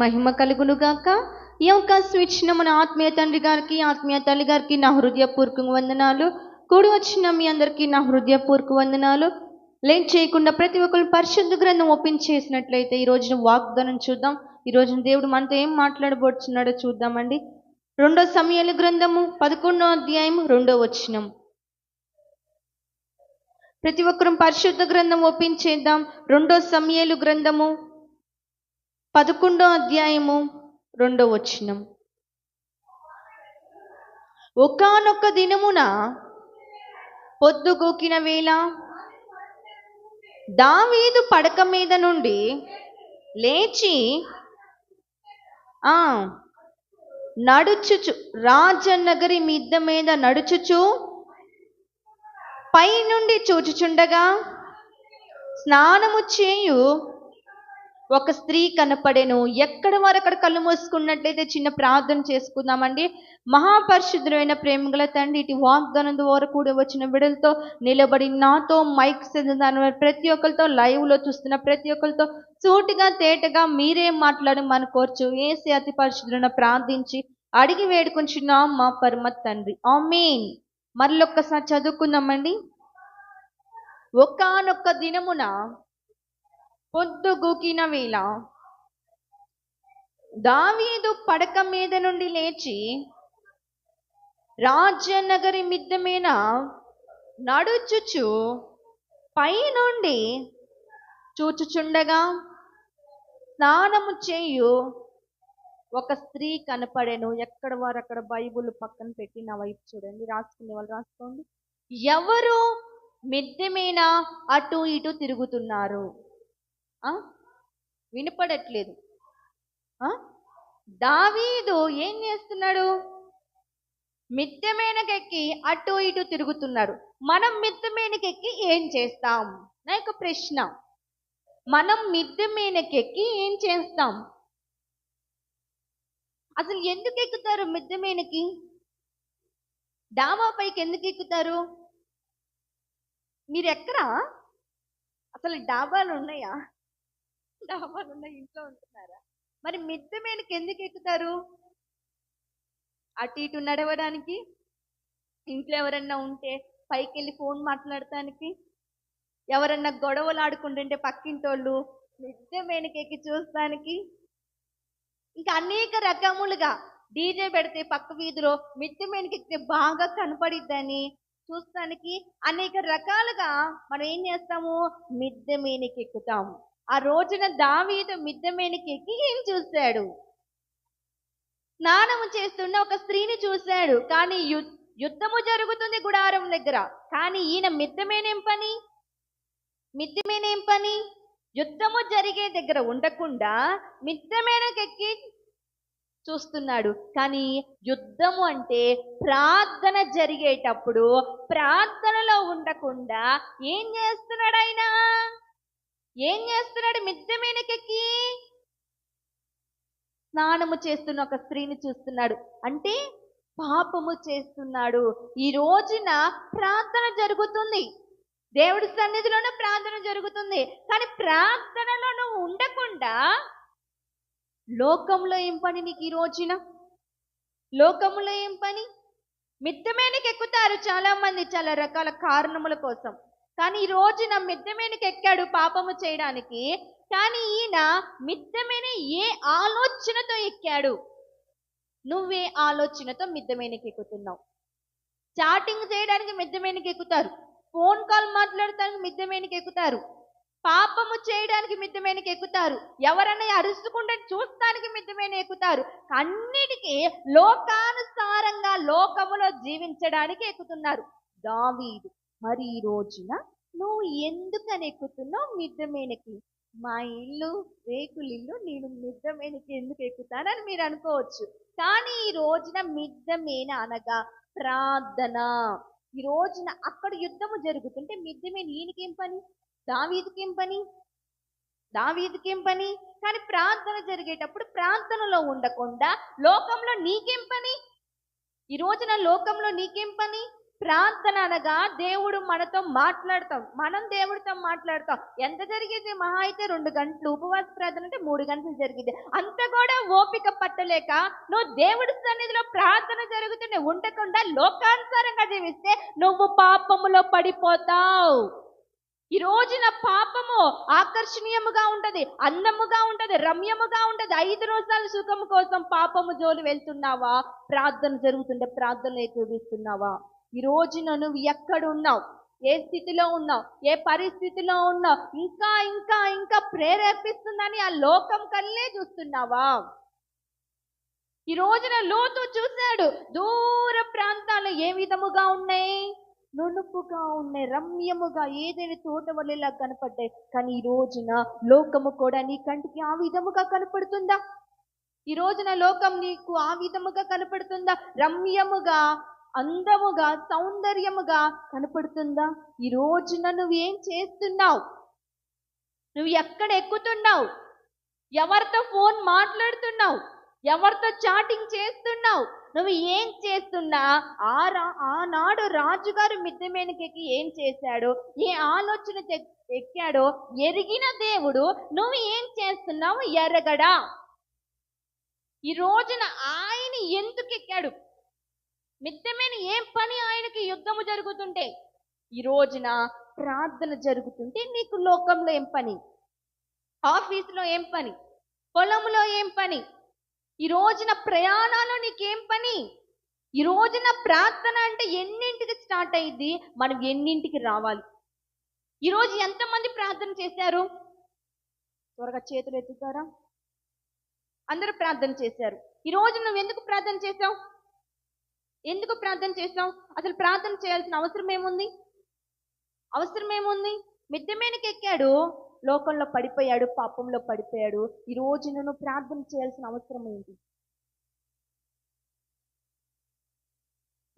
మహిమ కలుగును గాక ఈ అవకాశం ఇచ్చిన మన ఆత్మీయ తండ్రి గారికి ఆత్మీయ తల్లి గారికి నా హృదయపూర్వక వందనాలు. కూడి వచ్చిన మీ అందరికీ నా హృదయపూర్వక వందనాలు. లేని చేయకుండా ప్రతి ఒక్కరు పరిశుద్ధ గ్రంథం ఓపెన్ చేసినట్లయితే ఈ రోజున వాగ్దానం చూద్దాం. ఈ రోజున దేవుడు మనతో ఏం మాట్లాడబోతున్నాడో చూద్దామండి. రెండో సమయాల గ్రంథము పదకొండో అధ్యాయం రెండో వచనం. ప్రతి ఒక్కరూ పరిశుద్ధ గ్రంథం ఓపెన్ చేద్దాం. రెండో సమయాలు గ్రంథము పదకొండో అధ్యాయము రెండో వచనం. ఒకానొక దినమున పొద్దుగోకిన వేళ దావీదు పడక మీద నుండి లేచి ఆ నడుచుచు రాజనగరి మిద్ద మీద నడుచుచు పై నుండి చూచుచుండగా స్నానము చేయు ఒక స్త్రీ కనపడేను. ఎక్కడ వారు అక్కడ కళ్ళు మూసుకున్నట్లయితే చిన్న ప్రార్థన చేసుకుందామండి. మహాపరిశుద్ధులైన ప్రేమగల తండ్రి ఇటు వాగ్దానం ద్వారా కూడా వచ్చిన విడలతో నిలబడి నాతో మైక్ దాని ప్రతి ఒక్కరితో లైవ్లో చూస్తున్న ప్రతి ఒక్కరితో సూటిగా తేటగా మీరే మాట్లాడమని కోర్చు. ఏసి అతి పరిశుద్ధులను ప్రార్థించి అడిగి వేడుకుంటున్నాం మా పరమ తండ్రి. ఆ మెయిన్ మరొక్కసారి చదువుకుందామండి. ఒకానొక్క దినమున పొద్దుగూకిన వేళ దావీదు పడక మీద నుండి లేచి రాజ్యనగరి మిద్దె మీద నడుచుచు పైనుండి చూచుచుండగా స్నానము చేయు ఒక స్త్రీ కనపడెను. ఎక్కడ వారు అక్కడ బైబుల్ పక్కన పెట్టి నా వైపు చూడండి. రాసుకునే వాళ్ళు రాసుకోండి. ఎవరు మిద్దె మీద అటు ఇటు తిరుగుతున్నారు? వినపడట్లేదు. దావీదు ఏం చేస్తున్నాడు? మిద్దె మీదకెక్కి అటు ఇటు తిరుగుతున్నాడు. మనం మిద్దె మీదకెక్కి ఏం చేస్తాం? నా యొక్క ప్రశ్న. మనం మిద్దె మీదకెక్కి ఏం చేస్తాం? అసలు ఎందుకు ఎక్కుతారు మిద్దె మీదకి డాబా పైకి ఎందుకు ఎక్కుతారు? మీరు ఎక్కరా అసలు డాబాలు ఉన్నాయా? డాబాలు ఇంట్లో ఉంటున్నారా? మరి మిద్దె మీదకి ఎందుకు ఎక్కుతారు? అటు ఇటు నడవడానికి? ఇంట్లో ఎవరన్నా ఉంటే పైకి వెళ్ళి ఫోన్ మాట్లాడటానికి? ఎవరన్నా గొడవలు ఆడుకుంటుంటే పక్కింటోళ్ళు మిద్దె మీదకి ఎక్కి చూస్తానికి? ఇంకా అనేక రకములుగా డీజే పెడితే పక్క వీధిలో మిద్దె మీదకి ఎక్కితే బాగా కనపడిద్దని చూస్తానికి అనేక రకాలుగా మనం ఏం చేస్తాము? మిద్దె మీదకి ఎక్కుతాము. ఆ రోజున దావీదు మిద్దె మీదకి ఎక్కి ఏం చూశాడు? స్నానము చేస్తున్న ఒక స్త్రీని చూశాడు. కానీ యు- యుద్ధము జరుగుతుంది గుడారం దగ్గర. కానీ ఈయన మిద్దె పని? మిద్దమేనేం పని? యుద్ధము జరిగే దగ్గర ఉండకుండా మిద్దమేనకెక్కి చూస్తున్నాడు. కానీ యుద్ధము అంటే ప్రార్థన జరిగేటప్పుడు ప్రార్థనలో ఉండకుండా ఏం చేస్తున్నాడు ఆయన? ఏం చేస్తున్నాడు మిద్దె మీదకెక్కి? స్నానము చేస్తున్న ఒక స్త్రీని చూస్తున్నాడు. అంటే పాపము చేస్తున్నాడు. ఈ రోజున ప్రార్థన జరుగుతుంది. దేవుడి సన్నిధిలోనూ ప్రార్థన జరుగుతుంది. కానీ ప్రార్థనలో నువ్వు ఉండకుండా లోకంలో ఏం పని నీకు ఈ రోజున? లోకంలో ఏం పని? మిద్దెమేనికి ఎక్కుతారు చాలా మంది చాలా రకాల కారణముల కోసం. కానీ ఈ రోజున మిద్దెమేనికి ఎక్కాడు పాపము చేయడానికి. కానీ ఈయన మిద్దెమేని ఏ ఆలోచనతో ఎక్కాడు? నువ్వే ఆలోచనతో మిద్దెమేనికి ఎక్కుతున్నావు. చాటింగ్ చేయడానికి మిద్దెమేనికి ఎక్కుతారు. ఫోన్ కాల్ మాట్లాడటానికి మిద్దెమేనికి ఎక్కుతారు. పాపము చేయడానికి మిద్దెమేనికి ఎక్కుతారు. ఎవరన్నా అరుచుకుంటే చూస్తానికి మిద్దెమేని ఎక్కుతారు. అన్నిటికీ లోకానుసారంగా లోకములో జీవించడానికి ఎక్కుతున్నారు. దావీదు. మరి ఈ రోజున నువ్వు ఎందుకని ఎక్కుతున్నావు మిద్దెమేనకి మా ఇల్లు రేకులిల్లు నేను మిద్దమేనకి ఎందుకు ఎక్కుతానని మీరు అనుకోవచ్చు. కానీ ఈ రోజున మిద్దమేన అనగా ప్రార్థన. ఈ రోజున అక్కడ యుద్ధము జరుగుతుంటే మిద్దమేన ఈయనకేం పని? దావీదికేం పని? దావీదికేం పని? కానీ ప్రార్థన జరిగేటప్పుడు ప్రార్థనలో ఉండకుండా లోకంలో నీకేం పని? ఈ రోజున లోకంలో నీకేం పని? ప్రార్థన అనగా దేవుడు మనతో మాట్లాడతాం. మనం దేవుడితో మాట్లాడతాం. ఎంత జరిగేది? మహా అయితే రెండు గంటలు ఉపవాస ప్రార్థన అంటే మూడు గంటలు జరిగింది. అంత కూడా ఓపిక పట్టలేక నువ్వు దేవుడి సన్నిధిలో ప్రార్థన జరుగుతూనే ఉండకుండా లోకానుసారంగా జీవిస్తే నువ్వు పాపములో పడిపోతావు. ఈ రోజున పాపము ఆకర్షణీయముగా ఉంటది అందముగా ఉంటది రమ్యముగా ఉంటది. ఐదు రోజుల సుఖము కోసం పాపము జోలి వెళ్తున్నావా? ప్రార్థన జరుగుతుంటే ప్రార్థన ఏకీవిస్తున్నావా ఈ రోజున నువ్వు ఎక్కడున్నావు? ఏ స్థితిలో ఉన్నావు? ఏ పరిస్థితిలో ఉన్నావు? ఇంకా ఇంకా ఇంకా ప్రేరేపిస్తుందని ఆ లోకం కల్లే చూస్తున్నావా? ఈ రోజున లోతు చూశాడు. దూర ప్రాంతాలు ఏ విధముగా ఉన్నాయి? నునుపుగా ఉన్నాయి రమ్యముగా ఏదైనా తోట వల్లేలా కనపడ్డాయి? కానీ ఈ రోజున లోకము కూడా నీ కంటికి ఆ విధముగా కనపడుతుందా? ఈ రోజున లోకం నీకు ఆ విధముగా కనపడుతుందా? రమ్యముగా అందముగా సౌందర్యముగా కనపడుతుందా? ఈ రోజున నువ్వేం చేస్తున్నావు? నువ్వు ఎక్కడ ఎక్కుతున్నావు? ఎవరితో ఫోన్ మాట్లాడుతున్నావు? ఎవరితో చాటింగ్ చేస్తున్నావు? నువ్వు ఏం చేస్తున్నా? ఆ రా ఆనాడు రాజుగారు మిద్దె మీదకెక్కి ఏం చేశాడో? ఏ ఆలోచన ఎక్కాడో? ఎరిగిన దేవుడు నువ్వు ఏం చేస్తున్నావు? ఎరగడా? ఈ రోజున ఆయన ఎందుకు ఎక్కాడు? నిత్యమైన ఏం పని ఆయనకి యుద్ధము జరుగుతుంటే ఈ రోజున ప్రార్థన జరుగుతుంటే నీకు లోకంలో ఏం పని? ఆఫీసులో ఏం పని? పొలంలో ఏం పని? ఈ రోజున ప్రయాణాలు నీకేం పని? ఈ రోజున ప్రార్థన అంటే ఎన్నింటికి స్టార్ట్ అయ్యింది మనం ఎన్నింటికి రావాలి? ఈరోజు ఎంతమంది ప్రార్థన చేశారు? త్వరగా చేతులు ఎత్తుతారా? అందరూ ప్రార్థన చేశారు. ఈ రోజు నువ్వు ఎందుకు ప్రార్థన చేసావు ఎందుకు ప్రార్థన చేసినావు? అసలు ప్రార్థన చేయాల్సిన అవసరం ఏముంది? అవసరం ఏముంది? మిద్దె మీదకి ఎక్కాడు లోకంలో పడిపోయాడు పాపంలో పడిపోయాడు. ఈ రోజు నువ్వు ప్రార్థన చేయాల్సిన అవసరం ఏంటి?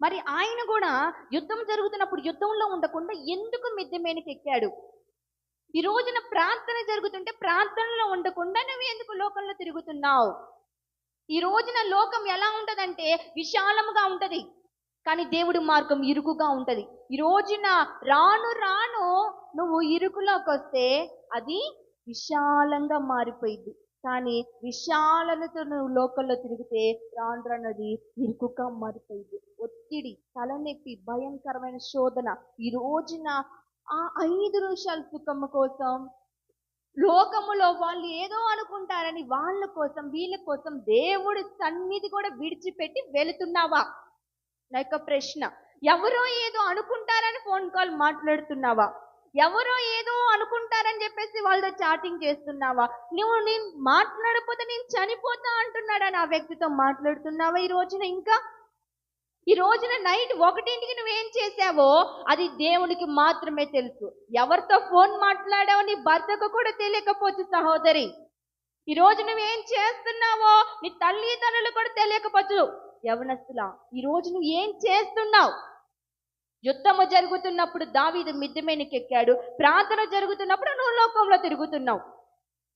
మరి ఆయన కూడా యుద్ధం జరుగుతున్నప్పుడు యుద్ధంలో ఉండకుండా ఎందుకు మిద్దె మీదకి ఎక్కాడు? ఈ రోజున ప్రార్థన జరుగుతుంటే ప్రార్థనలో ఉండకుండా నువ్వు ఎందుకు లోకంలో తిరుగుతున్నావు? ఈ రోజున లోకం ఎలా ఉంటదంటే విశాలముగా ఉంటది. కానీ దేవుడి మార్గం ఇరుకుగా ఉంటది. ఈ రోజున రాను రాను నువ్వు ఇరుకులోకి వస్తే అది విశాలంగా మారిపోయింది కానీ విశాలతతో నువ్వు లోకల్లో తిరిగితే రాను రాను అది ఇరుకుగా మారిపోయింది ఒత్తిడి తలనొప్పి భయంకరమైన శోధన ఈ రోజున ఆ ఐదు నిమిషాల సుఖము కోసం లోకములో వాళ్ళు ఏదో అనుకుంటారని వాళ్ళ కోసం వీళ్ళ కోసం దేవుడి సన్నిధి కూడా విడిచిపెట్టి వెళుతున్నావా? నా యొక్క ప్రశ్న. ఎవరో ఏదో అనుకుంటారని ఫోన్ కాల్ మాట్లాడుతున్నావా? ఎవరో ఏదో అనుకుంటారని చెప్పేసి వాళ్ళతో చాటింగ్ చేస్తున్నావా? నువ్వు నేను మాట్లాడకపోతే నేను చనిపోతా అంటున్నాడని ఆ వ్యక్తితో మాట్లాడుతున్నావా ఈ రోజున ఇంకా? ఈ రోజున నైట్ ఒకటింటికి నువ్వేం చేసావో అది దేవునికి మాత్రమే తెలుసు. ఎవరితో ఫోన్ మాట్లాడావో నీ భర్తకు కూడా తెలియకపోవచ్చు సహోదరి. ఈ రోజు నువ్వేం చేస్తున్నావో నీ తల్లిదండ్రులు కూడా తెలియకపోవచ్చు. యవనస్తులా ఈ రోజు నువ్వు ఏం చేస్తున్నావు? యుద్ధము జరుగుతున్నప్పుడు దావీదు మిద్దె ఎక్కాడు. ప్రార్థన జరుగుతున్నప్పుడు నువ్వు లోకంలో తిరుగుతున్నావు.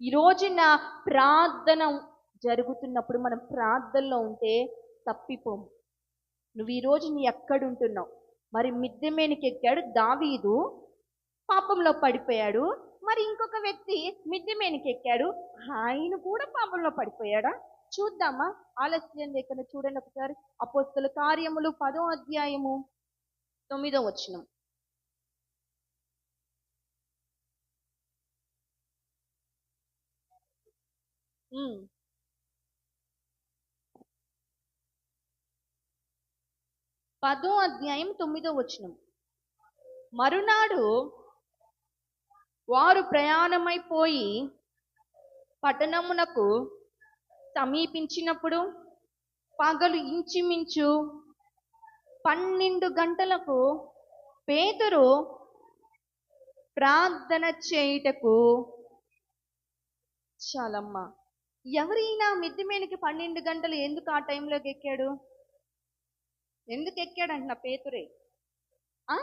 ఈ రోజున ప్రార్థన జరుగుతున్నప్పుడు మనం ప్రార్థనలో ఉంటే తప్పిపోము. నువ్వు ఈ రోజు నీ ఎక్కడుంటున్నావు మరి మిద్దె మీదకి దావీదు పాపంలో పడిపోయాడు. మరి ఇంకొక వ్యక్తి మిద్దె మీదకి ఆయన కూడా పాపంలో పడిపోయాడా? చూద్దామా? ఆలస్యం లేకుండా చూడండి ఒకసారి. అపోస్తల కార్యములు పదో అధ్యాయము తొమ్మిదో వచనం. పదో అధ్యాయం తొమ్మిదో వచనం. మరునాడు వారు ప్రయాణమైపోయి పట్టణమునకు సమీపించినప్పుడు పగలు ఇంచుమించు పన్నెండు గంటలకు పేతురు ప్రార్థన చేయుటకు చాలమ్మా. ఎవరైనా మిద్దె మీదకి పన్నెండు గంటలు ఎందుకు ఆ టైంలోకి ఎక్కాడు? ఎందుకు ఎక్కాడంట నా పేతురే? ఆ?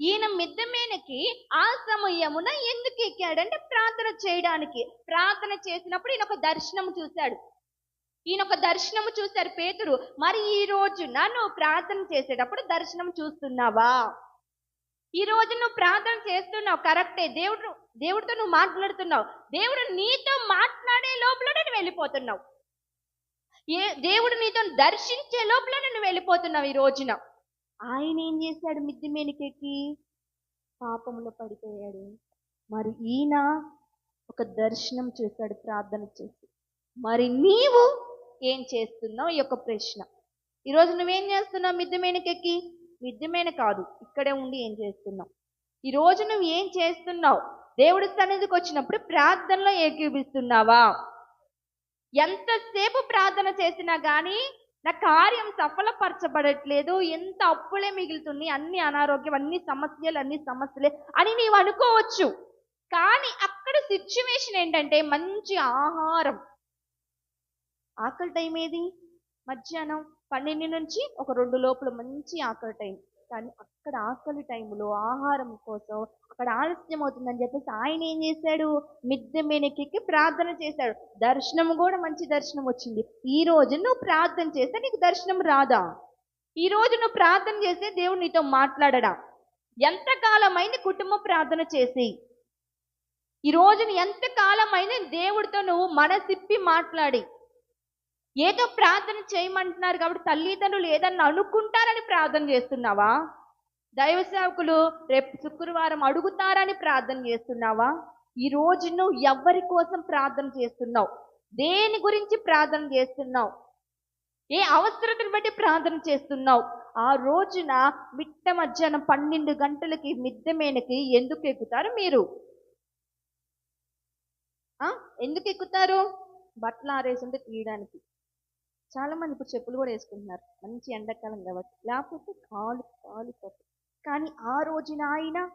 ఈయన మిద్దె మీదకి ఆ సమయమున ఎందుకు ఎక్కాడంటే ప్రార్థన చేయడానికి. ప్రార్థన చేసినప్పుడు ఈయన ఒక దర్శనం చూశాడు. ఈయన ఒక దర్శనము చూశారు పేతురు. మరి ఈ రోజున నువ్వు ప్రార్థన చేసేటప్పుడు దర్శనం చూస్తున్నావా? ఈ రోజు నువ్వు ప్రార్థన చేస్తున్నావు కరెక్టే. దేవుడు దేవుడితో నువ్వు మాట్లాడుతున్నావు. దేవుడు నీతో మాట్లాడే లోపల వెళ్ళిపోతున్నావు. ఏ దేవుడు నీతో దర్శించే లోపల నువ్వు వెళ్ళిపోతున్నావు ఈ రోజున. ఆయన ఏం చేశాడు మిద్ది మేనికెక్కి పాపంలో పడిపోయాడు. మరి ఈయన ఒక దర్శనం చేశాడు ప్రార్థన చేసి. మరి నీవు ఏం చేస్తున్నావు? ఈ యొక్క ప్రశ్న. ఈరోజు నువ్వేం చేస్తున్నావు మిద్ది మీనకెక్కి మిద్దె మీద కాదు ఇక్కడే ఉండి ఏం చేస్తున్నావు? ఈరోజు నువ్వు ఏం చేస్తున్నావు? దేవుడి సన్నిధికి వచ్చినప్పుడు ప్రార్థనలో ఏకీపిస్తున్నావా ఎంతసేపు ప్రార్థన చేసినా కానీ నా కార్యం సఫలపరచబడట్లేదు. ఎంత అప్పులే మిగులుతుంది అన్ని అనారోగ్యం అన్ని సమస్యలు అన్ని సమస్యలే అని నీవు అనుకోవచ్చు. కానీ అక్కడ సిచ్యువేషన్ ఏంటంటే మంచి ఆహారం. ఆకలి టైం ఏది? మధ్యాహ్నం పన్నెండు నుంచి ఒక రెండు లోపల మంచి ఆకలి టైం కానీ అక్కడ ఆకలి టైంలో ఆహారం కోసం అక్కడ ఆలస్యం అవుతుందని చెప్పేసి ఆయన ఏం చేశాడు? మిద్దె మీనకెక్కి ప్రార్థన చేశాడు. దర్శనం కూడా మంచి దర్శనం వచ్చింది. ఈ రోజు నువ్వు ప్రార్థన చేస్తే నీకు దర్శనం రాదా? ఈ రోజు నువ్వు ప్రార్థన చేస్తే దేవుడు నీతో మాట్లాడడా? ఎంతకాలమైంది కుటుంబ ప్రార్థన చేసి? ఈ రోజున ఎంతకాలమైంది దేవుడితో నువ్వు మనసిప్పి మాట్లాడి? ఏదో ప్రార్థన చేయమంటున్నారు కాబట్టి తల్లిదండ్రులు ఏదన్నా అనుకుంటారని ప్రార్థన చేస్తున్నావా? దైవ సేవకులు రేపు శుక్రవారం అడుగుతారని ప్రార్థన చేస్తున్నావా? ఈ రోజు నువ్వు ఎవరి కోసం ప్రార్థన చేస్తున్నావు? దేని గురించి ప్రార్థన చేస్తున్నావు? ఏ అవసరతను బట్టి ప్రార్థన చేస్తున్నావు? ఆ రోజున మిట్ట మధ్యాహ్నం పన్నెండు గంటలకి మిద్దె మేనకి ఎందుకు ఎక్కుతారు మీరు? ఎందుకు ఎక్కుతారు? బట్టలు ఆరేసుంటే తీయడానికి. చాలా మంది ఇప్పుడు చెప్పులు కూడా వేసుకుంటున్నారు. మంచి ఎండాకాలం కాబట్టి. లేకపోతే కాలు కాలు కానీ ఆ రోజున ఆయన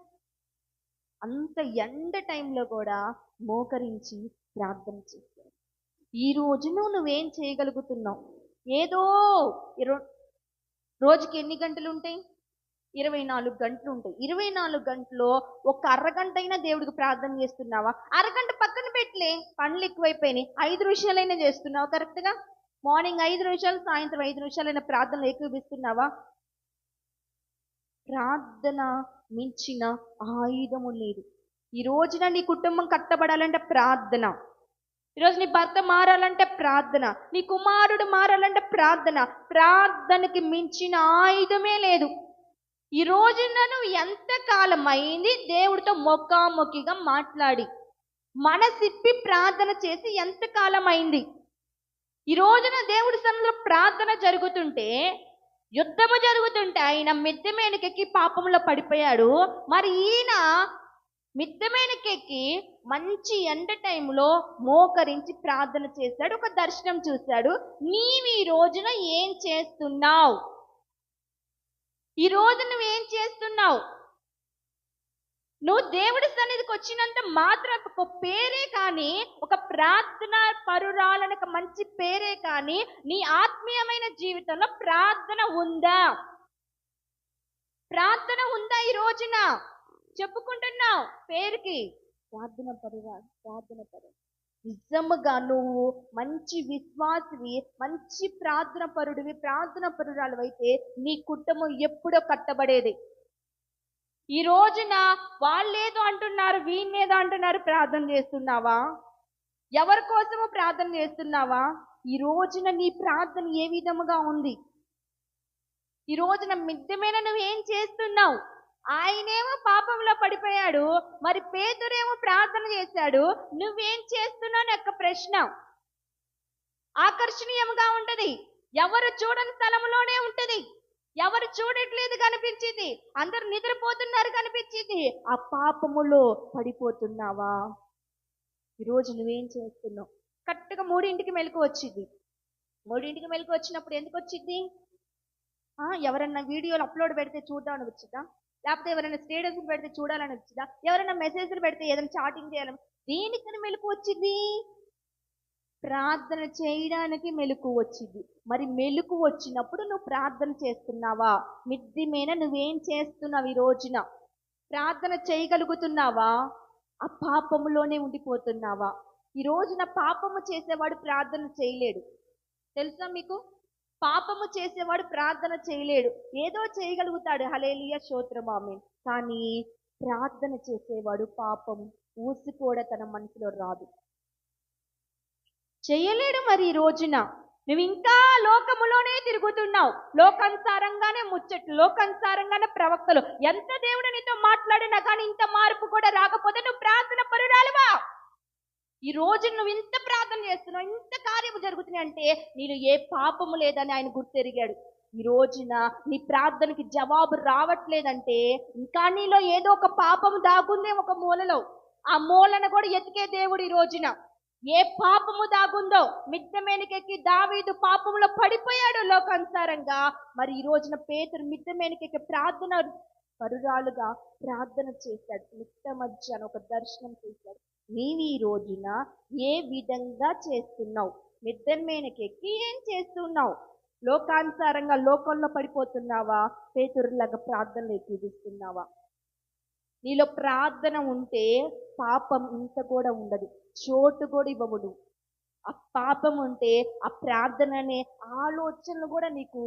అంత ఎండ టైంలో కూడా మోకరించి ప్రార్థన చేశాడు. ఈ రోజును నువ్వేం చేయగలుగుతున్నావు? ఏదో ఇరవై రోజుకి ఎన్ని గంటలు ఉంటాయి ఇరవై నాలుగు గంటలు ఉంటాయి ఇరవై నాలుగు గంటలో ఒక అరగంట అయినా దేవుడికి ప్రార్థన చేస్తున్నావా? అరగంట పక్కన పెట్టలే. పనులు ఎక్కువైపోయినాయి. ఐదు నిమిషాలైనా చేస్తున్నావా? కరెక్ట్గా? మార్నింగ్ ఐదు నిమిషాలు సాయంత్రం ఐదు నిమిషాలైనా ప్రార్థనలు ఎక్కువిస్తున్నావా ప్రార్థన మించిన ఆయుధము లేదు. ఈ రోజున నీ కుటుంబం కట్టబడాలంటే ప్రార్థన. ఈరోజు నీ భర్త మారాలంటే ప్రార్థన. నీ కుమారుడు మారాలంటే ప్రార్థన. ప్రార్థనకి మించిన ఆయుధమే లేదు. ఈ రోజున నువ్వు ఎంతకాలం అయింది దేవుడితో మొక్కామొక్కిగా మాట్లాడి మనసిప్పి ప్రార్థన చేసి ఎంతకాలం అయింది ఈ రోజున దేవుడి సన్నిధిలో ప్రార్థన జరుగుతుంటే యుద్ధము జరుగుతుంటే ఆయన మిద్దె మీదకెక్కి పాపంలో పడిపోయాడు. మరి ఈయన మిద్దె మీదకెక్కి మంచి ఎండ టైంలో మోకరించి ప్రార్థన చేశాడు ఒక దర్శనం చూశాడు. నీవు ఈ రోజున ఏం చేస్తున్నావు? ఈ రోజు నువ్వేం చేస్తున్నావు? నువ్వు దేవుడి సన్నిధికి వచ్చినంత మాత్రం ఒక పేరే కానీ ఒక ప్రార్థన పరురాలని ఒక మంచి పేరే కానీ నీ ఆత్మీయమైన జీవితంలో ప్రార్థన ఉందా? ప్రార్థన ఉందా ఈ రోజున? చెప్పుకుంటున్నావు పేరుకి. ప్రార్థన పరురా ప్రార్థన పరు. నిజముగా నువ్వు మంచి విశ్వాసివి మంచి ప్రార్థన పరుడివి ప్రార్థన పరురాలు అయితే నీ కుటుంబం ఎప్పుడో కట్టబడేది. ఈ రోజున వాళ్ళేదో అంటున్నారు వీళ్ళేదో అంటున్నారు ప్రార్థన చేస్తున్నావా? ఎవరి కోసమో ప్రార్థన చేస్తున్నావా? ఈ రోజున నీ ప్రార్థన ఏ విధముగా ఉంది? ఈ రోజున మిద్దె మీద నువ్వేం చేస్తున్నావు? ఆయనేమో పాపంలో పడిపోయాడు మరి పేదరేమో ప్రార్థన చేశాడు నువ్వేం చేస్తున్నావు అని యొక్క ప్రశ్న ఆకర్షణీయంగా ఉంటది. ఎవరు చూడని స్థలంలోనే ఉంటది. ఎవరు చూడట్లేదు కనిపించింది. అందరు నిద్రపోతున్నారు కనిపించింది. ఆ పాపములో పడిపోతున్నావా? ఈరోజు నువ్వేం చేస్తున్నావు? కరెక్ట్గా మూడింటికి మెలకు వచ్చింది. మూడింటికి మెలకు వచ్చినప్పుడు ఎందుకు వచ్చింది? ఆ, ఎవరన్నా వీడియోలు అప్లోడ్ పెడితే చూద్దామని వచ్చిందా? లేకపోతే ఎవరైనా స్టేటస్ పెడితే చూడాలని వచ్చిందా? ఎవరైనా మెసేజ్లు పెడితే ఏదైనా చాటింగ్ చేయాలని దేనికని మెలకు వచ్చింది? ప్రార్థన చేయడానికి మెలకు వచ్చింది. మరి మెలకు వచ్చినప్పుడు నువ్వు ప్రార్థన చేస్తున్నావా? మిద్ది మీద నువ్వేం చేస్తున్నావు ఈ రోజున? ప్రార్థన చేయగలుగుతున్నావా? ఆ పాపములోనే ఉండిపోతున్నావా? ఈ రోజున పాపము చేసేవాడు ప్రార్థన చేయలేడు. తెలుసా మీకు? పాపము చేసేవాడు ప్రార్థన చేయలేడు. ఏదో చేయగలుగుతాడు. హలేలియ స్తోత్రమామె కానీ ప్రార్థన చేసేవాడు పాపం ఊసి కూడా తన మనసులో రాదు. చేయలేడు మరి ఈ రోజున. నువ్వు ఇంకా లోకములోనే తిరుగుతున్నావు. లోకానుసారంగానే ముచ్చట్లు లోకానుసారంగానే ప్రవక్తలు. ఎంత దేవుడు నీతో మాట్లాడినా కానీ ఇంత మార్పు కూడా రాకపోతే నువ్వు ప్రార్థన పరురాలువా? ఈ రోజు నువ్వు ఇంత ప్రార్థన చేస్తున్నావు ఇంత కార్యము జరుగుతున్నాయి అంటే నీలో ఏ పాపము లేదని ఆయన గుర్తెరిగాడు. ఈ రోజున నీ ప్రార్థనకి జవాబు రావట్లేదంటే ఇంకా నీలో ఏదో ఒక పాపము దాగుందే ఒక మూలలో. ఆ మూలను కూడా ఎతికే దేవుడు ఈ రోజున. ఏ పాపము దాగుందో మిద్దమేనికెక్కి దావీదు పాపములో పడిపోయాడు లోకానుసారంగా. మరి ఈ రోజున పేతురు మిద్దమేనికెక్కి ప్రార్థన పరురాలుగా ప్రార్థన చేశాడు. మిట్ట మధ్యాహ్నం ఒక దర్శనం చేశాడు. నీవు ఈ రోజున ఏ విధంగా చేస్తున్నావు? మిద్దమేనకెక్కి ఏం చేస్తున్నావు? లోకానుసారంగా లోకంలో పడిపోతున్నావా? పేతురులాగా ప్రార్థనలు ఎక్కిదిస్తున్నావా నీలో ప్రార్థన ఉంటే పాపం ఇంత కూడా ఉండదు. చోటు కూడా ఇవ్వవుడు ఆ పాపం ఉంటే ఆ ప్రార్థన అనే ఆలోచనలు కూడా నీకు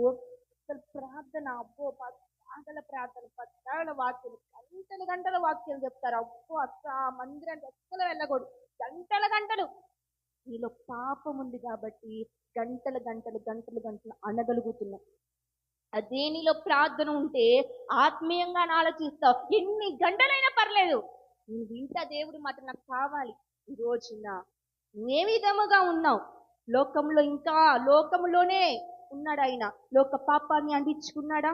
అసలు ప్రార్థన అబ్బో పద్దాగల ప్రార్థన పద్దాగల వాక్యం గంటల గంటల వాక్యాలు చెప్తారు. అబ్బో అక్క ఆ మందిరానికి అస్సలు వెళ్ళకూడదు. గంటల గంటలు. నీలో పాపం ఉంది కాబట్టి గంటల గంటలు గంటలు గంటలు అనగలుగుతున్నావు అదే నీలో ప్రార్థన ఉంటే ఆత్మీయంగా ఆలోచిస్తావు. ఎన్ని గంటలైనా పర్లేదు. నేను వింటా దేవుడు మాట నాకు కావాలి. ఈ రోజున నువ్వే విధముగా ఉన్నావు? లోకంలో ఇంకా లోకంలోనే ఉన్నాడు ఆయన. లోక పాపాన్ని అంటించుకున్నాడా?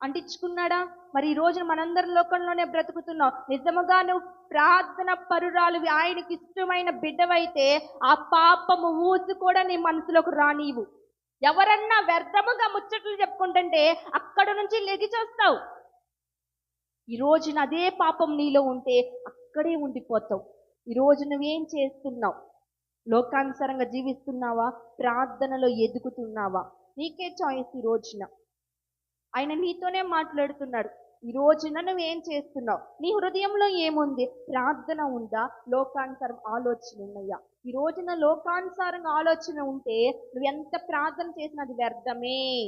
అంటించుకున్నాడా? మరి ఈ రోజున మనందరం లోకంలోనే బ్రతుకుతున్నావు నిజముగా నువ్వు ప్రార్థన పరురాలు ఆయనకి ఇష్టమైన బిడ్డవైతే ఆ పాపము ఊసు కూడా నీ మనసులోకి రానివు ఎవరన్నా వ్యర్థముగా ముచ్చట్లు చెప్పుకుంటుంటే అక్కడ నుంచి లెగిచొస్తావు ఈ రోజున అదే పాపం నీలో ఉంటే అక్కడే ఉండిపోతావు. ఈ రోజు నువ్వేం చేస్తున్నావు? లోకానుసారంగా జీవిస్తున్నావా? ప్రార్థనలో ఎదుగుతున్నావా? నీకే చాయిస్ ఈ రోజున. ఆయన నీతోనే మాట్లాడుతున్నాడు. ఈ రోజున నువ్వేం చేస్తున్నావు? నీ హృదయంలో ఏముంది? ప్రార్థన ఉందా? లోకానుసారం ఆలోచన ఉన్నాయా? ఈ రోజున లోకానుసారంగా ఆలోచన ఉంటే నువ్వు ఎంత ప్రార్థన చేసినా అది వ్యర్థమే.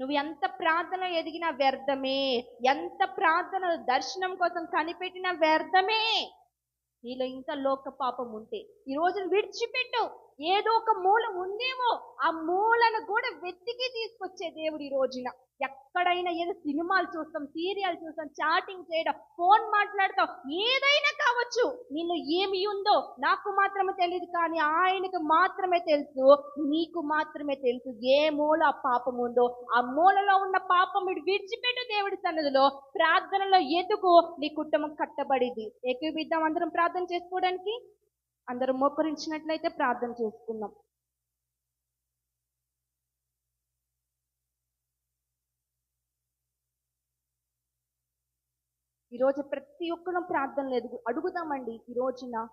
నువ్వు ఎంత ప్రార్థన ఎదిగినా వ్యర్థమే. ఎంత ప్రార్థన దర్శనం కోసం కనిపెట్టినా వ్యర్థమే. నీలో ఇంకా లోక పాపం ఉంటే ఈ రోజున విడిచిపెట్టు. ఏదో ఒక మూల ఉందేమో ఆ మూలను కూడా వెతికి తీసుకొచ్చే దేవుడు ఈ రోజున. ఎక్కడైనా ఏదో సినిమాలు చూస్తాం సీరియల్ చూస్తాం చాటింగ్ చేయడం ఫోన్ మాట్లాడతాం ఏదైనా కావచ్చు. నిన్ను ఏమి ఉందో నాకు మాత్రమే తెలియదు కానీ ఆయనకు మాత్రమే తెలుసు నీకు మాత్రమే తెలుసు ఏ మూల ఆ పాపం ఉందో. ఆ మూలలో ఉన్న పాపం మీరు విడిచిపెట్టు దేవుడి సన్నదిలో ప్రార్థనలో ఎదుగు నీ కుటుంబం కట్టబడిది. ఏకీభిద్దాం అందరం ప్రార్థన చేసుకోవడానికి? అందరం మోకరించినట్లయితే ప్రార్థన చేసుకుందాం. ఈరోజు ప్రతి ఒక్కరం ప్రార్థన లేదు. అడుగుదామండి ఈ రోజున.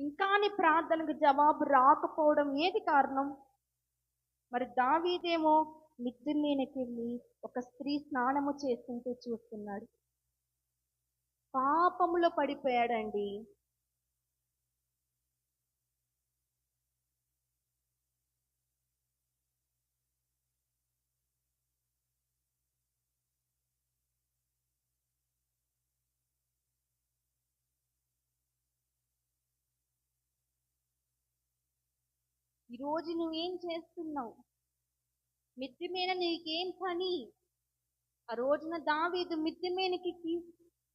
ఇంకా నీ ప్రార్థనకు జవాబు రాకపోవడం ఏది కారణం? మరి దావీదేమో మిద్ది ఒక స్త్రీ స్నానము చేస్తుంటే చూస్తున్నాడు. పాపములో పడిపోయాడండి. ఈరోజు నువ్వేం చేస్తున్నావు? మిద్దె మీద నీకేం పని? ఆ రోజున దావీదు మిద్దె మీదకి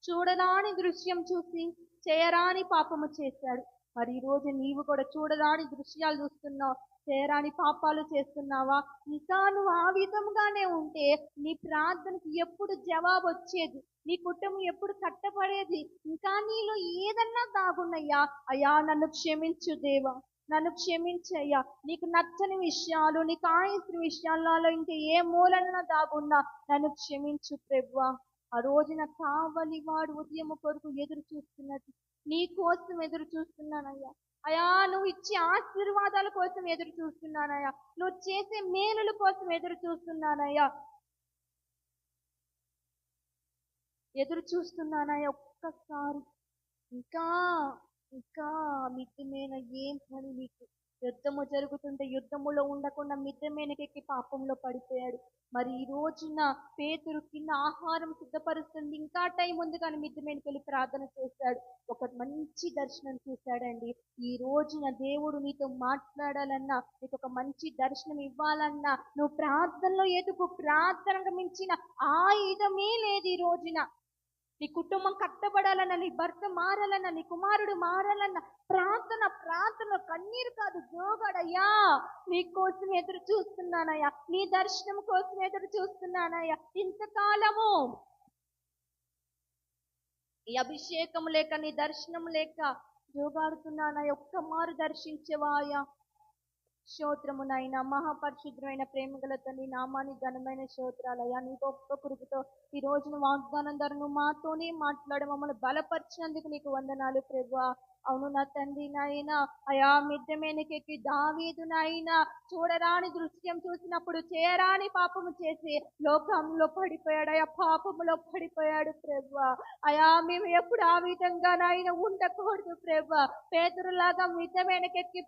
చూడరాని దృశ్యం చూసి చేయరాని పాపము చేశాడు. మరి ఈ రోజు నీవు కూడా చూడరాని దృశ్యాలు చూస్తున్నావు చేయరాని పాపాలు చేస్తున్నావా? ఇంకా నువ్వు ఆ విధంగానే ఉంటే నీ ప్రార్థనకి ఎప్పుడు జవాబు వచ్చేది? నీ కుటుంబం ఎప్పుడు కట్టపడేది ఇంకా నీలో ఏదన్నా దాగున్నయ్యా? అయ్యా నన్ను క్షమించు దేవా. నన్ను క్షమించయ్యా. నీకు నచ్చని విషయాలు నీకు ఆయించిన విషయాలలో ఇంకా ఏ మూలన దాగున్నా నన్ను క్షమించు ప్రభువా. ఆ రోజున కావలి వాడు ఉదయం కొరకు ఎదురు చూస్తున్నది. నీ కోసం ఎదురు చూస్తున్నానయ్యా. అయా నువ్వు ఇచ్చే ఆశీర్వాదాల కోసం ఎదురు చూస్తున్నానయ్యా. నువ్వు చేసే మేలుల కోసం ఎదురు చూస్తున్నానయ్యా. ఎదురు చూస్తున్నానయ్యా ఒక్కసారి. ఇంకా ఇంకా మిత్రమైన ఏం పని నీకు యుద్ధము జరుగుతుంటే యుద్ధములో ఉండకుండా మిద్దె మీదకెక్కి పాపంలో పడిపోయాడు. మరి ఈ రోజున పేతురు కింద ఆహారం సిద్ధపరుస్తుంది. ఇంకా టైం ఉంది కానీ మిద్దె వెళ్ళి ప్రార్థన చేశాడు ఒక మంచి దర్శనం చూశాడండి. ఈ రోజున దేవుడు నీతో మాట్లాడాలన్నా నీకు ఒక మంచి దర్శనం ఇవ్వాలన్నా నువ్వు ప్రార్థనలో ఎదుగు ప్రార్థనకు మించిన ఆయుధమే లేదు ఈ రోజున. నీ కుటుంబం కట్టబడాలన్న నీ భర్త మారాలన్న నీ కుమారుడు మారాలన్న ప్రార్థన ప్రార్థన కన్నీరు కాదు జోగడయ్యా. నీ కోసం ఎదురు చూస్తున్నానయ్యా. నీ దర్శనం కోసం ఎదురు చూస్తున్నానయ్యా. ఇంతకాలము ఈ అభిషేకం లేక నీ దర్శనం లేక జోగాడుతున్నానయ్యా. ఒక్క మారు దర్శించేవాయా స్తోత్రము నాయన ప్రేమ గల తండ్రి నామాని ఘనమైన స్తోత్రాలయ్యా నీ గొప్ప కృపతో ఈ రోజున వాగ్దానం ధరను మాతోనే మాట్లాడి మమ్మల్ని బలపరిచినందుకు నీకు వందనాలు ప్రభు. అవును నా తండ్రి నాయన అయా మిద్దె మీదకెక్కి దావీదు నాయన చూడరాని దృశ్యం చూసినప్పుడు చేయరాని పాపము చేసి లోకంలో పడిపోయాడు అయా పాపములో పడిపోయాడు ప్రభు. అయా మేము ఎప్పుడు ఆ విధంగా నాయన ఉండకూడదు ప్రభు. పేదరులాగా మిద్దె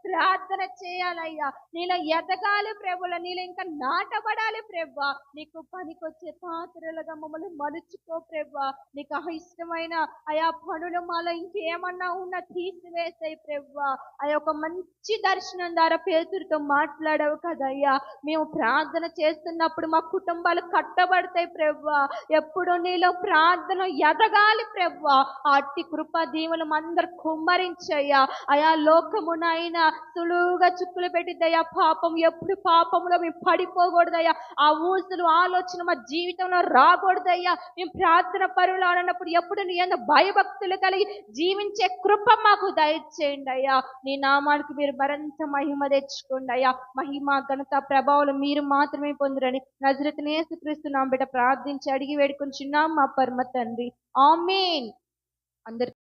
ప్రార్థన చేయాలయ్యా. నీలో ఎదగాలి ప్రభుల నీలో ఇంకా నాటబడాలి ప్రభు. నీకు పనికొచ్చే పాత్రలుగా మమ్మల్ని మలుచుకో ప్రభు. నీకు ఇష్టమైన ఆయా పనులు మాలో ఇంకేమన్నా ఉన్నా తీసివేసాయి ప్రవ్వా. ఆ యొక్క మంచి దర్శనం ద్వారా పేతురితో మాట్లాడవు కదయ్యా. మేము ప్రార్థన చేస్తున్నప్పుడు మా కుటుంబాలు కట్టబడతాయి ప్రవ్వా. ఎప్పుడు నీలో ప్రార్థన ఎదగాలి ప్రవ్వా. అట్టి కృప దీవులు అందరు కుమ్మరించయ్యా. అయా లోకమునైనా సులువుగా చుక్కులు పెట్టిద్దయ్యా. పాపం ఎప్పుడు పాపంలో మేము పడిపోకూడదయ్యా. ఆ ఊసులు ఆలోచన మా జీవితంలో రాకూడదయ్యా. మేము ప్రార్థన పరులు అన్నప్పుడు ఎప్పుడు నీ భయభక్తులు కలిగి జీవించే కృప మాకు దయచేయండి అయ్యా. నీ నామానికి మీరు మరింత మహిమ తెచ్చుకోండి అయ్యా. మహిమ ఘనత ప్రభావం మీరు మాత్రమే పొందురని నజరతనేసుక్రీస్తు నా బిడ్డ ప్రార్థించి అడిగి వేడుకొని చిన్నాం మా పరమ తండ్రి. ఆమెన్. అందరి